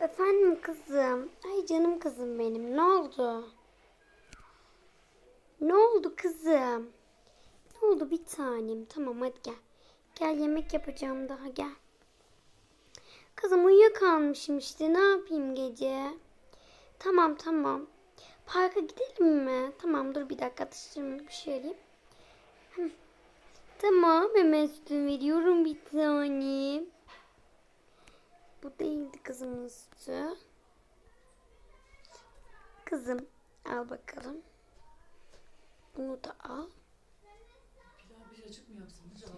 Efendim kızım. Ay canım kızım benim. Ne oldu? Ne oldu kızım? Ne oldu bir tanem? Tamam hadi gel. Gel yemek yapacağım daha gel. Kızım uyuyakalmışım işte. Ne yapayım gece? Tamam tamam. Parka gidelim mi? Tamam dur bir dakika atıştırmalık bir şey alayım. Tamam hemen sütümü veriyorum bir tanem. Bu değildi kızımın sütü. Kızım al bakalım. Bunu da al. Pilav bir acık mı yapsam acaba?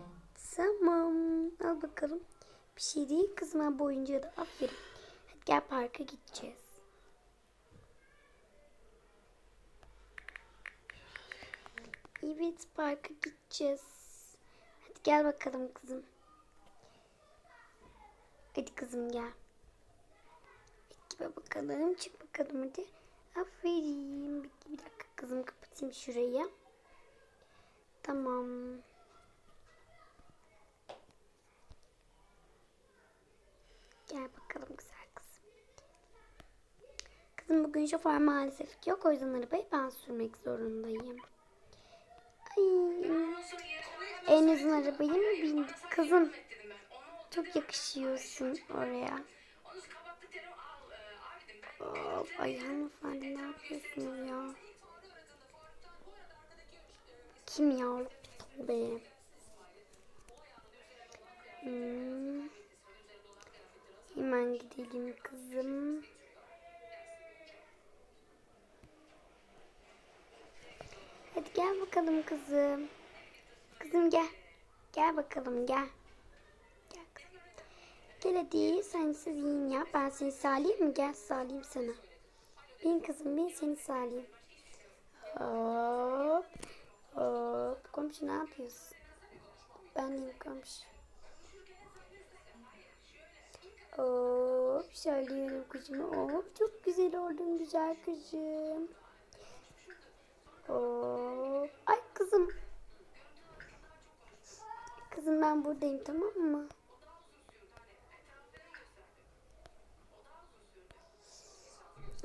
Tamam. Al bakalım. Bir şey değil kızıma boyunca da aferin. Hadi gel parka gideceğiz. Evet parka gideceğiz. Hadi gel bakalım kızım. Hadi kızım gel. Gel bakalım. Çık bakalım hadi. Aferin. Bir, bir dakika kızım kapatayım şurayı. Tamam. Gel bakalım güzel kızım. Kızım bugün şoför maalesef yok. O yüzden arabayı ben sürmek zorundayım. Ay. En uzun arabayı mı bindik kızım? Çok yakışıyorsun oraya. Of, ay hanımefendi ne yapıyorsunuz ya? Kim ya? Be. Hmm. Hemen gidelim kızım. Hadi gel bakalım kızım. Kızım gel. Gel bakalım gel. Gel hadi sen siz yiyin ya. Ben seni sallayayım mı? Gel sallayayım sana. Bin kızım bin seni sallayayım. Hop. Hop. Komşu ne yapıyorsun? Ben deyim komşu. Hop söylüyorum kızım. Hop çok güzel oldun güzel kızım. Hop. Ay kızım. Kızım ben buradayım tamam mı?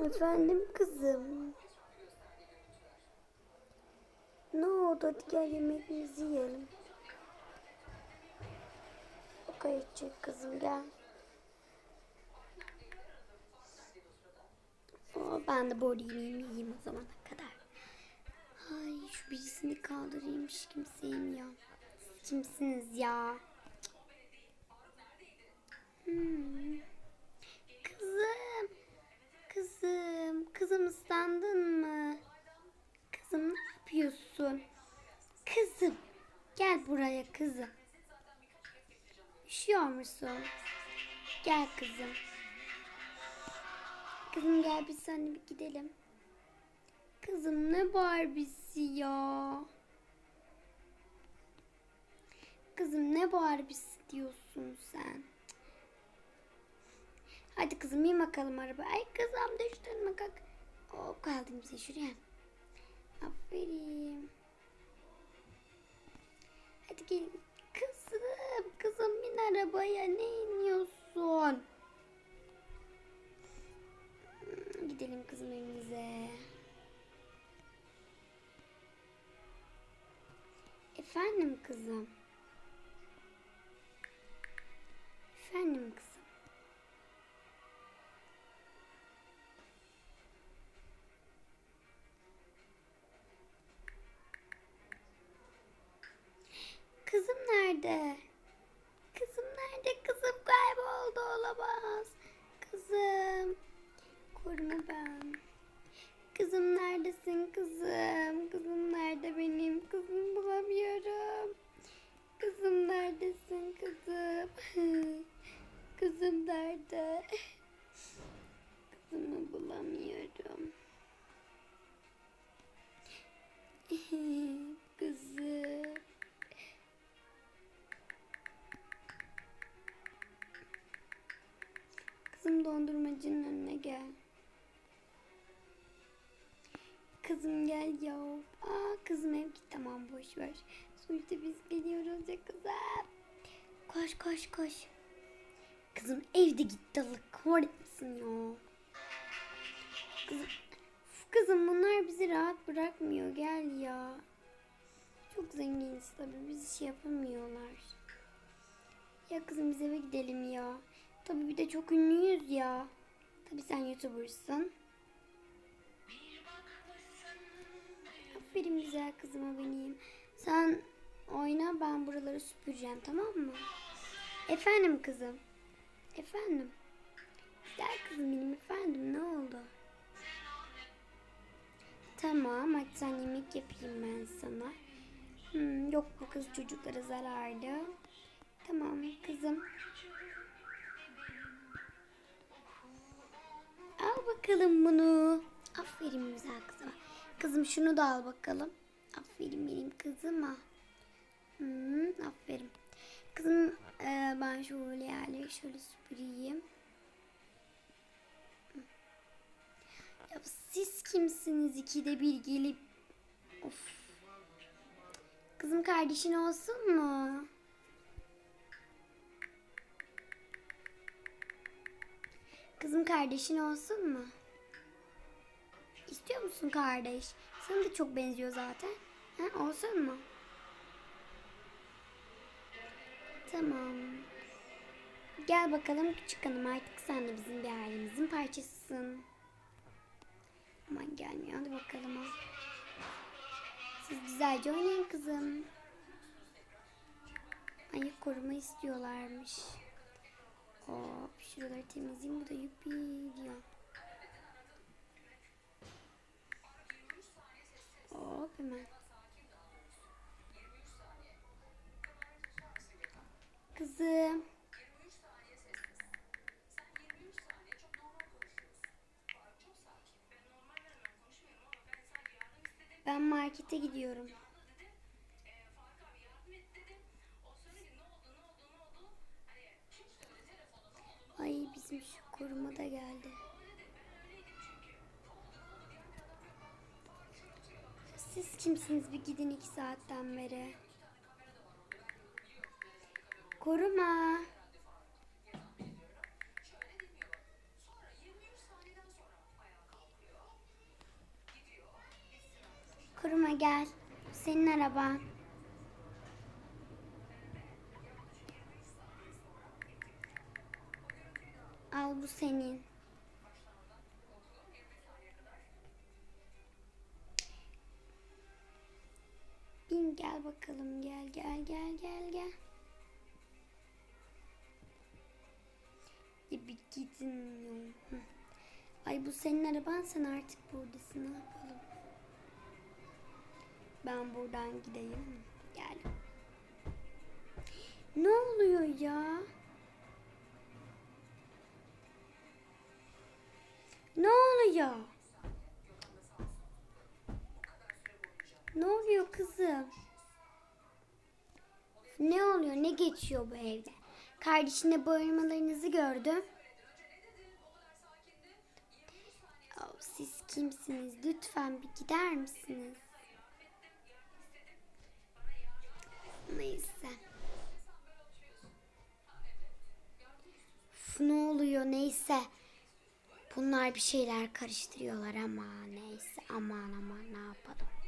Efendim kızım. Ne oldu? Hadi gel yemeğimizi yiyelim. Okay, çık kızım gel. Aa, ben de bu yemeğimi yiyeyim o zamana kadar. Ay şu birisini kaldırayım hiç kimse yemiyor. Siz kimsiniz ya? Hmm. Kızım. Kızım. Kızım ıslandın mı? Kızım ne yapıyorsun? Kızım. Gel buraya kızım. Üşüyor musun? Gel kızım. Kızım gel biz seninle bir gidelim. Kızım ne Barbie'si ya? Kızım ne Barbie'si diyorsun sen? Hadi kızım bin bakalım araba. Ay kızım düştün mü kalk. Hop kaldım sen şuraya. Aferin. Hadi gelin. Kızım, kızım bin arabaya ne iniyorsun? Hmm, Gidelim kızım evimize. Efendim kızım. Efendim kızım. Nerede? Kızım dondurmacının önüne gel. Kızım gel ya. Aa kızım ev git tamam boş ver. Sonuçta biz geliyoruz ya kızım. Koş koş koş. Kızım evde gitti Allah kahretsin. ya? Kızım, kızım bunlar bizi rahat bırakmıyor. Gel ya. Çok zenginiz tabii. Bizi şey yapamıyorlar. Ya kızım biz eve gidelim ya. Tabii bir de çok ünlüyüz ya. Tabii sen YouTuber'sın. Aferin güzel kızıma benim. Sen oyna ben buraları süpüreceğim tamam mı? Efendim kızım. Efendim. Güzel kızım benim efendim ne oldu? Tamam hadi sen yemek yapayım ben sana. Hmm, yok bu kız çocuklara zararlı. Tamam kızım. Al bakalım bunu. Aferin güzel kızıma. Kızım şunu da al bakalım. Aferin benim kızıma. Hmm, aferin. Kızım e, ben şöyle yerleri şöyle süpüreyim. Ya siz kimsiniz ikide bir gelip of. Kızım kardeşin olsun mu? Kızım kardeşin olsun mu? İstiyor musun kardeş? Sana da çok benziyor zaten. Ha, olsun mu? Tamam. Gel bakalım küçük hanım artık sen de bizim bir ailemizin parçasısın. Aman gelmiyor hadi bakalım al. Siz güzelce oynayın kızım. Ayık koruma istiyorlarmış. Hop şuraları temizleyeyim bu da yuppi diyor. Hop hemen. Kızım. Ben markete gidiyorum. Siz kimsiniz bir gidin iki saatten beri. Koruma. Koruma gel. Senin araban. Al bu senin. Gel bakalım gel gel gel gel gel. Bir gidin. Ay bu senin araban sen artık buradasın ne yapalım. Ben buradan gideyim. Gel. Ne oluyor ya? Ne oluyor? Ne oluyor kızım? Ne oluyor? Ne geçiyor bu evde? Kardeşine bağırmalarınızı gördüm. Oh, siz kimsiniz? Lütfen bir gider misiniz? Neyse. Ne oluyor? Neyse. Bunlar bir şeyler karıştırıyorlar ama neyse aman aman ne yapalım.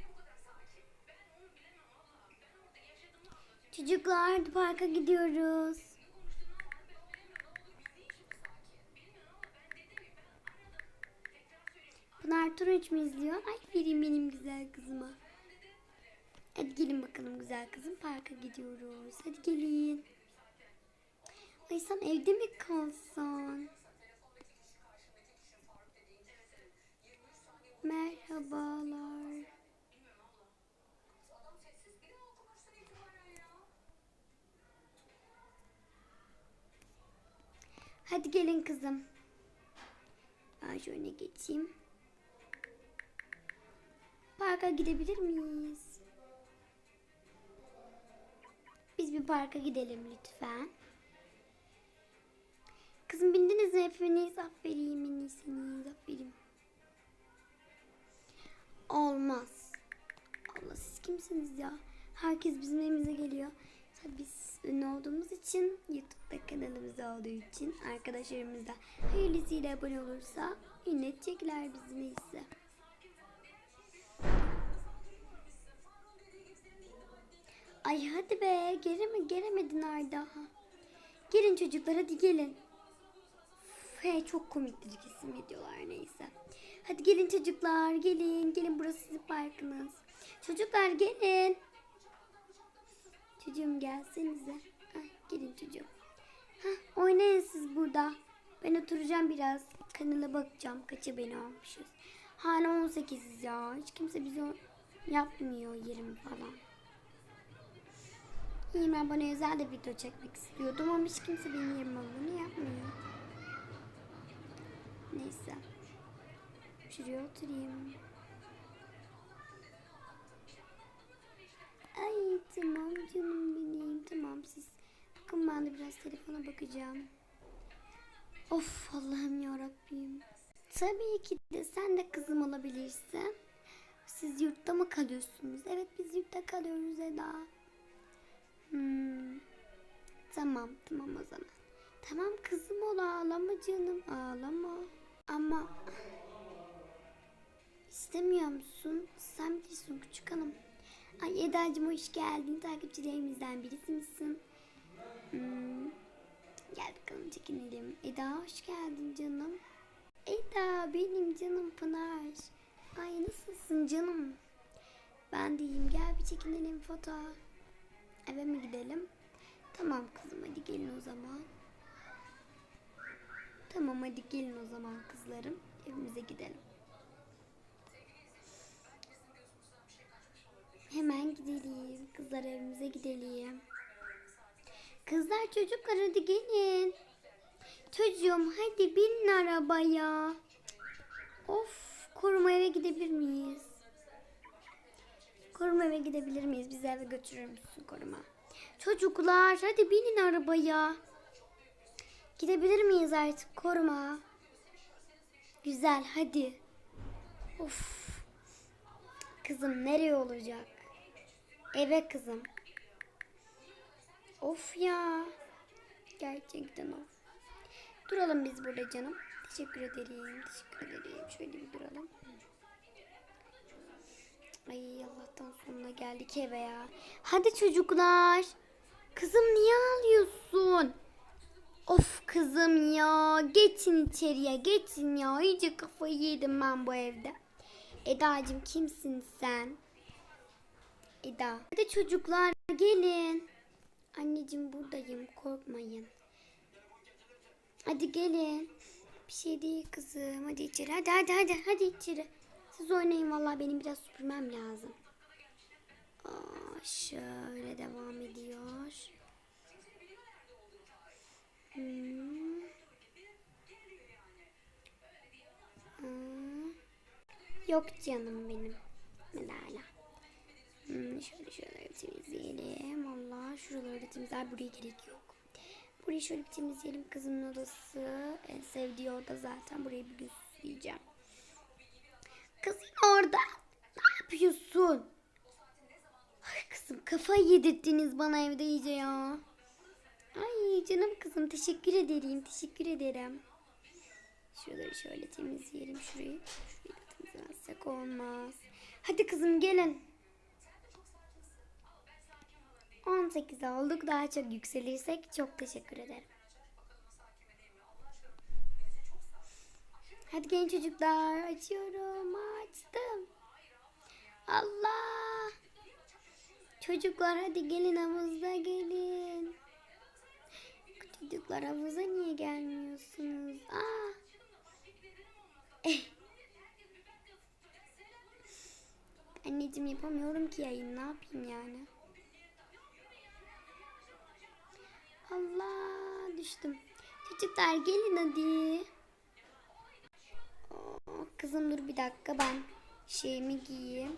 Çocuklar parka gidiyoruz. Pınar Turunç mu izliyor? Ay vereyim benim güzel kızıma. Hadi gelin bakalım güzel kızım parka gidiyoruz. Hadi gelin. Ay sen evde mi kalsan? Merhabalar. Hadi gelin kızım. Ben şöyle geçeyim. Parka gidebilir miyiz? Biz bir parka gidelim lütfen. Kızım bindiniz mi hepiniz? Aferin en iyisiniz. Aferin. Olmaz. Allah siz kimsiniz ya? Herkes bizim evimize geliyor. Tabii biz ünlü olduğumuz için YouTube'da kanalımız olduğu için arkadaşlarımız da hayırlısıyla abone olursa ünletecekler bizi neyse. Ay hadi be geri mi gelemedin Arda? Gelin çocuklar hadi gelin. He çok komiktir kesin videolar neyse. Hadi gelin çocuklar gelin gelin burası sizin parkınız. Çocuklar gelin. Çocuğum gelsenize. Ay, gelin çocuğum. Hah, oynayın siz burada. Ben oturacağım biraz. Kanala bakacağım kaça beni almışız. Hala 18'iz ya. Hiç kimse bize o- yapmıyor 20 falan. 20 abone özel de video çekmek istiyordum ama hiç kimse benim 20 abone yapmıyor. Neyse. Şuraya oturayım. Ay tamam canım benim. Tamam siz. Bakın ben de biraz telefona bakacağım. Of Allah'ım yarabbim. Tabii ki de sen de kızım olabilirsin. Siz yurtta mı kalıyorsunuz? Evet biz yurtta kalıyoruz Eda. Hmm. Tamam tamam o zaman. Tamam kızım ol ağlama canım ağlama. Ama istemiyor musun? Sen bilirsin küçük hanım. Ay Eda'cığım hoş geldin. Takipçilerimizden birisi misin? Hmm. Gel bakalım çekinelim. Eda hoş geldin canım. Eda benim canım Pınar. Ay nasılsın canım? Ben de iyiyim. Gel bir çekinelim foto. Eve mi gidelim? Tamam kızım hadi gelin o zaman. Tamam hadi gelin o zaman kızlarım. Evimize gidelim. Hemen gidelim. Kızlar evimize gidelim. Kızlar çocuklar hadi gelin. Çocuğum hadi binin arabaya. Of koruma eve gidebilir miyiz? Koruma eve gidebilir miyiz? Bizi eve götürür müsün koruma? Çocuklar hadi binin arabaya. Gidebilir miyiz artık koruma? Güzel hadi. Of. Kızım nereye olacak? Eve kızım. Of ya. Gerçekten of. Duralım biz burada canım. Teşekkür ederim. Teşekkür ederim. Şöyle bir duralım. Ay Allah'tan sonuna geldik eve ya. Hadi çocuklar. Kızım niye ağlıyorsun? Of kızım ya. Geçin içeriye geçin ya. İyice kafayı yedim ben bu evde. Eda'cığım kimsin sen? Eda. Hadi çocuklar gelin. Anneciğim buradayım korkmayın. Hadi gelin. Bir şey değil kızım. Hadi içeri. Hadi hadi hadi. Hadi içeri. Siz oynayın vallahi benim biraz süpürmem lazım. Aa, şöyle devam ediyor. Hmm. Hmm. Yok canım benim. Medala. Hmm, şöyle şöyle temizleyelim. Allah şuraları da temizler. Buraya gerek yok. Burayı şöyle bir temizleyelim. Kızımın odası. En sevdiği oda zaten. Burayı bir süsleyeceğim. Kızım orada. Ne yapıyorsun? Ay kızım kafayı yedirttiniz bana evde iyice ya. Ay canım kızım teşekkür ederim. Teşekkür ederim. Şuraları şöyle temizleyelim. Şurayı. Şurayı temizlemezsek olmaz. Hadi kızım gelin. 18 olduk. Daha çok yükselirsek çok teşekkür ederim. Hadi gelin çocuklar. Açıyorum. Açtım. Allah. Çocuklar hadi gelin havuza gelin. Çocuklar havuza niye gelmiyorsunuz? Aa. Eh. Anneciğim yapamıyorum ki yayın. Ne yapayım yani? Allah düştüm. Çocuklar gelin hadi. Oo, kızım dur bir dakika ben şeyimi giyeyim.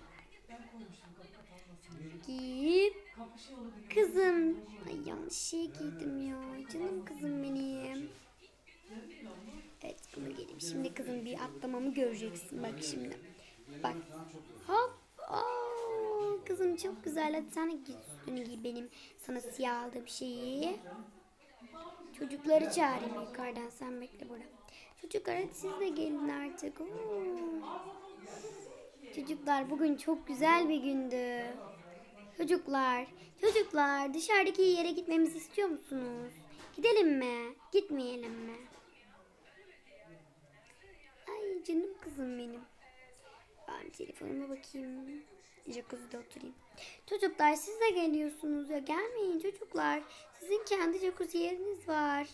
Giyip kızım ay yanlış şey giydim ya canım kızım benim. Evet bunu giydim. Şimdi kızım bir atlamamı göreceksin bak şimdi. Bak hop. Aa, Kızım çok güzel. Hadi sen git üstünü giy benim sana siyah aldığım şeyi. Çocukları çağırayım yukarıdan. Sen bekle burada. Çocuklar hadi siz de gelin artık. Oo. Çocuklar bugün çok güzel bir gündü. Çocuklar, çocuklar dışarıdaki yere gitmemizi istiyor musunuz? Gidelim mi? Gitmeyelim mi? Ay canım kızım benim. Ben telefonuma bakayım. Jacuzzi'de oturayım. Çocuklar siz de geliyorsunuz ya. Gelmeyin çocuklar. Sizin kendi jacuzzi yeriniz var.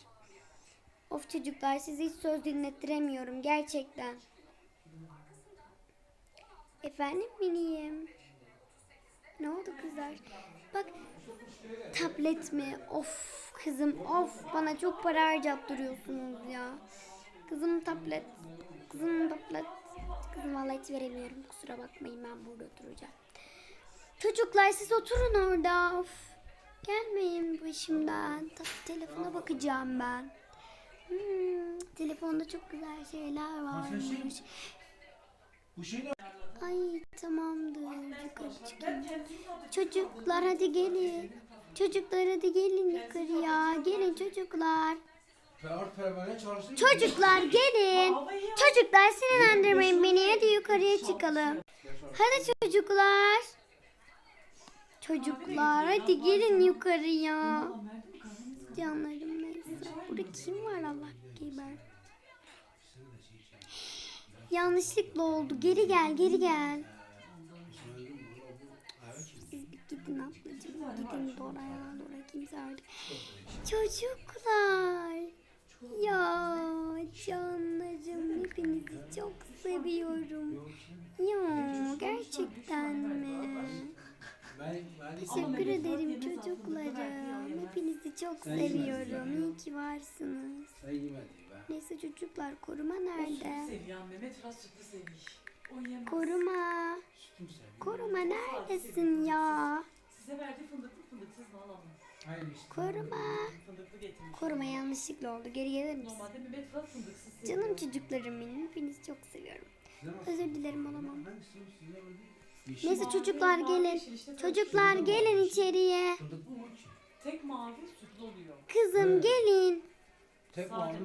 Of çocuklar sizi hiç söz dinlettiremiyorum gerçekten. Efendim miniğim. Ne oldu kızlar? Bak tablet mi? Of kızım of bana çok para harcattırıyorsunuz ya. Kızım tablet. Kızım tablet. Kızım vallahi hiç veremiyorum. Kusura bakmayın ben burada oturacağım. Çocuklar siz oturun orada. Of. Gelmeyin başımdan. Ta- telefona bakacağım ben. Hmm, telefonda çok güzel şeyler varmış. Bu şeyler Ay tamamdır. Yukarı çıkayım. Çocuklar hadi gelin. Çocuklar hadi gelin yukarıya. Gelin çocuklar. Çocuklar gelin. Çocuklar sinirlendirmeyin beni. Hadi yukarıya çıkalım. Hadi çocuklar. Çocuklar hadi gelin yukarıya. Canlarım neyse. Burada kim var Allah geber. Yanlışlıkla oldu. Geri gel, geri gel. Siz bir gidin ablacığım. Gidin Dora'ya. Dora kimse artık. Çocuklar. Ya canlarım hepinizi çok seviyorum. Ya gerçekten mi? Ben, ben Teşekkür ederim çocuklarım. Hepinizi çok seviyorum. İyi ki varsınız. Neyse çocuklar koruma nerede? seviyen Mehmet Fırat sütlü seviyor. O yemez. Koruma. Koruma neredesin ya? Size verdiği fındıklı fındıksız bal alın. Hayır işte. Koruma. Fındıklı getirmiş. Koruma yanlışlıkla oldu. Geri gelir misin? Normalde Mehmet Fırat fındıksız seviyor. Canım çocuklarım benim. Hepinizi çok seviyorum. Özür dilerim olamam. Neyse çocuklar mavi, gelin. yeşil işte Çocuklar gelin içeriye. Fındık mı var ki? Tek mavi sütlü oluyor. Kızım gelin. Tek mavi.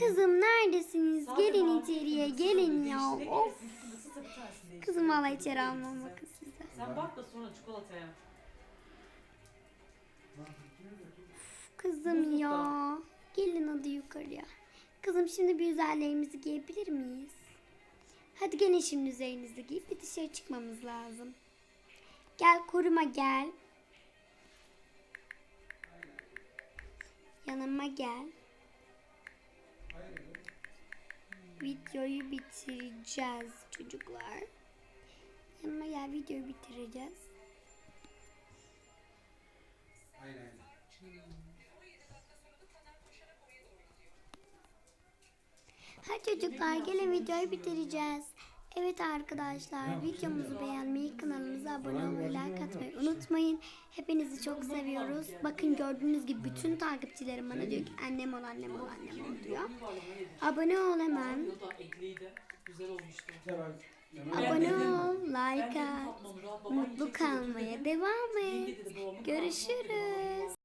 Kızım neredesiniz? Gelin mavi, içeriye. Gelin ya. Değiştirebilirsin. Of. Kızım vallahi içeri almam bakın size. Sen bak da sonra çikolataya. Kızım ya. Gelin hadi yukarıya. Kızım şimdi bir üzerlerimizi giyebilir miyiz? Hadi gelin şimdi üzerinizi giyip bir dışarı çıkmamız lazım. Gel koruma gel. Yanıma gel. Videoyu bitireceğiz çocuklar. Yanıma gel videoyu bitireceğiz. Aynen. Hadi çocuklar gelin videoyu bitireceğiz. Evet arkadaşlar videomuzu beğenmeyi, kanalımıza abone olmayı, like atmayı unutmayın. Hepinizi çok seviyoruz. Bakın gördüğünüz gibi bütün takipçilerim bana diyor ki annem ol annem ol annem ol diyor. Abone ol hemen. Abone ol, like at. Mutlu kalmaya devam et. Görüşürüz.